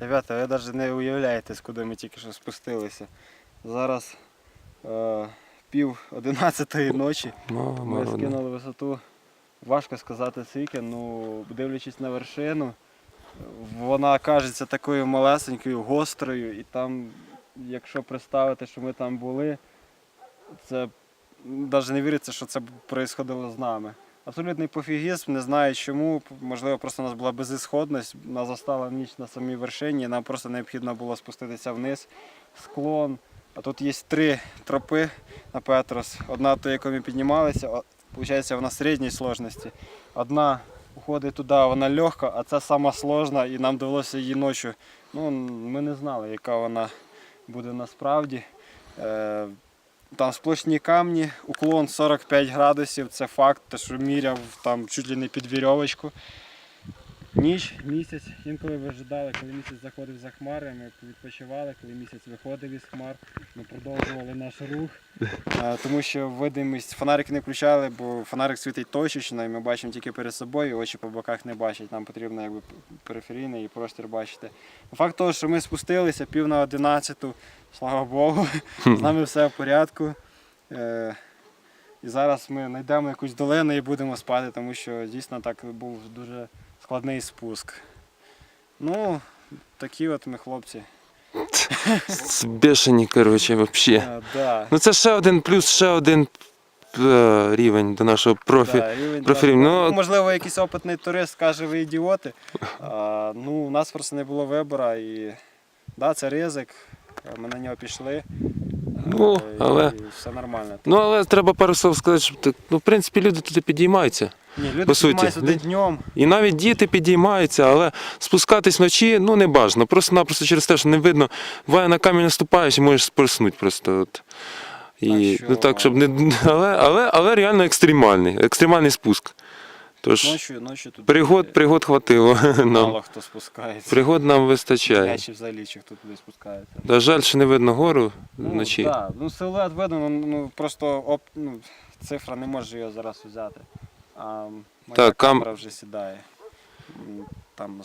Ребята, ви навіть не уявляєте, куди ми тільки що спустилися. Зараз е, пів одинадцятої ночі. Мама, Ми родна. скинули висоту. Важко сказати скільки, ну дивлячись на вершину, вона кажеться такою малесенькою, гострою, і там, якщо представити, що ми там були, це навіть не віриться, що це происходило з нами. Абсолютний пофігізм, не знаю чому. Можливо, просто у нас була безісходність, нас застала ніч на самій вершині, нам просто необхідно було спуститися вниз, склон. А тут є три тропи на Петрос. Одна, то, якою ми піднімалися, виходить, вона середньої сложності. Одна уходить туди, вона легка, а це сама сложна, і нам довелося її ночі. Ну, ми не знали, яка вона буде насправді. Там сплошні камні, уклон 45 градусів, це факт, те, що міряв там чуть ли не під вірьовочку. Ніч, місяць, інколи вижидали, коли місяць заходив за хмари, ми відпочивали, коли місяць виходив із хмар, ми продовжували наш рух. Тому що видимість фонарик не включали, бо фонарик світить точечно, і ми бачимо тільки перед собою, очі по боках не бачать. Нам потрібно якби периферійний і простір бачити. Факт того, що ми спустилися пів на одинадцяту, слава Богу, з нами все в порядку. Е, І зараз ми знайдемо якусь долину і будемо спати, тому що дійсно так був дуже складний спуск. Ну, такі от ми хлопці. Це Бешені, коротше, взагалі. Да. Ну це ще один плюс, ще один е, рівень до нашого профі. Да, рівень, профіль. да. Ну, Можливо, якийсь опитний турист скаже, ви ідіоти. А, ну, у нас просто не було вибору і да, це ризик. Ми на нього пішли. Ну, е, але- І все нормально. Ну, але треба пару слов сказати, що так, ну, в принципі, люди туди підіймаються. Ні, люди по суті, піднімаються днем. І навіть діти підіймаються, але спускатись вночі ну, не бажано. Просто-напросто через те, що не видно, буває на камінь наступаєш і можеш спорснути просто. От. І, що- ну, так, щоб не, але, але, але реально екстремальний, екстремальний спуск. Тож Ночі, ночі тут пригод, пригод хватило мало хто спускається. Пригод нам вистачає. Чи взагалі, чи хто туди спускається. Да, жаль, що не видно гору Ну, вночі. Да. Ну, силует видно, ну, ну просто оп, ну, цифра не може його зараз взяти. А моя Так, кам- вже сідає. Там